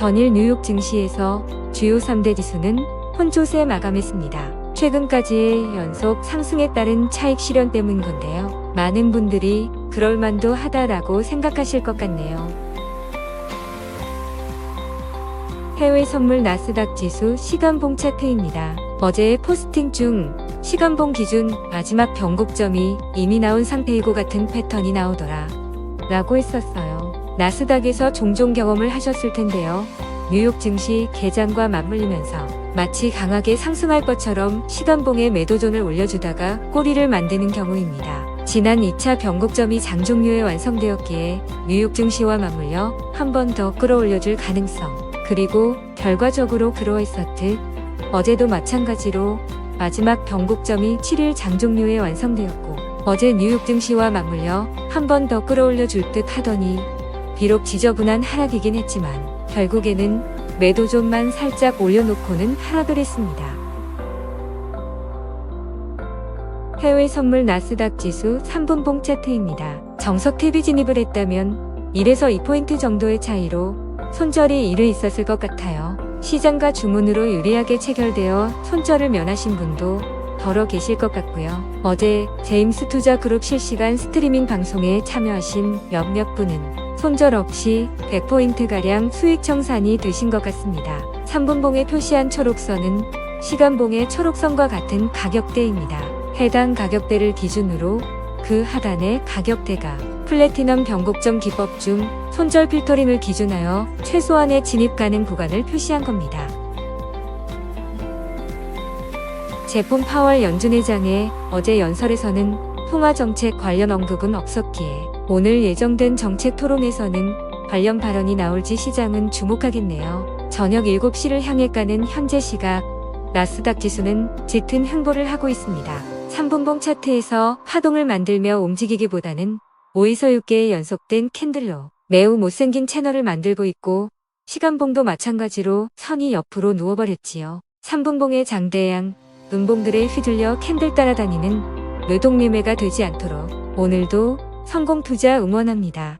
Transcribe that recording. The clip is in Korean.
전일 뉴욕 증시에서 주요 3대 지수는 혼조세 마감했습니다. 최근까지의 연속 상승에 따른 차익 실현 때문인 건데요. 많은 분들이 그럴만도 하다라고 생각하실 것 같네요. 해외 선물 나스닥 지수 시간봉 차트입니다. 어제의 포스팅 중 시간봉 기준 마지막 변곡점이 이미 나온 상태이고 같은 패턴이 나오더라. 라고 했었어요. 나스닥에서 종종 경험을 하셨을 텐데요. 뉴욕 증시 개장과 맞물리면서 마치 강하게 상승할 것처럼 시간봉에 매도존을 올려주다가 꼬리를 만드는 경우입니다. 지난 2차 변곡점이 장 종료에 완성되었기에 뉴욕 증시와 맞물려 한 번 더 끌어올려줄 가능성 그리고 결과적으로 그러했었듯 어제도 마찬가지로 마지막 변곡점이 7일 장 종료에 완성되었고 어제 뉴욕 증시와 맞물려 한 번 더 끌어올려 줄 듯 하더니 비록 지저분한 하락이긴 했지만 결국에는 매도존만 살짝 올려놓고는 하락을 했습니다. 해외 선물 나스닥 지수 3분봉 차트입니다. 정석 TV 진입을 했다면 1에서 2포인트 정도의 차이로 손절이 이르 있었을 것 같아요. 시장과 주문으로 유리하게 체결되어 손절을 면하신 분도 덜어 계실 것 같고요. 어제 제임스 투자 그룹 실시간 스트리밍 방송에 참여하신 몇몇 분은 손절 없이 100포인트가량 수익 청산이 되신 것 같습니다. 3분봉에 표시한 초록선은 시간봉의 초록선과 같은 가격대입니다. 해당 가격대를 기준으로 그 하단의 가격대가 플래티넘 변곡점 기법 중 손절 필터링을 기준하여 최소한의 진입 가능 구간을 표시한 겁니다. 제품 파월 연준회장의 어제 연설에서는 통화 정책 관련 언급은 없었기에 오늘 예정된 정책 토론에서는 관련 발언이 나올지 시장은 주목하겠네요. 저녁 7시를 향해 가는 현재 시각 나스닥 지수는 짙은 행보를 하고 있습니다. 3분봉 차트에서 파동을 만들며 움직이기보다는 5에서 6개의 연속된 캔들로 매우 못생긴 채널을 만들고 있고 시간봉도 마찬가지로 선이 옆으로 누워버렸지요. 3분봉의 장대양, 음봉들에 휘둘려 캔들 따라다니는 노동매매가 되지 않도록 오늘도 성공 투자 응원합니다.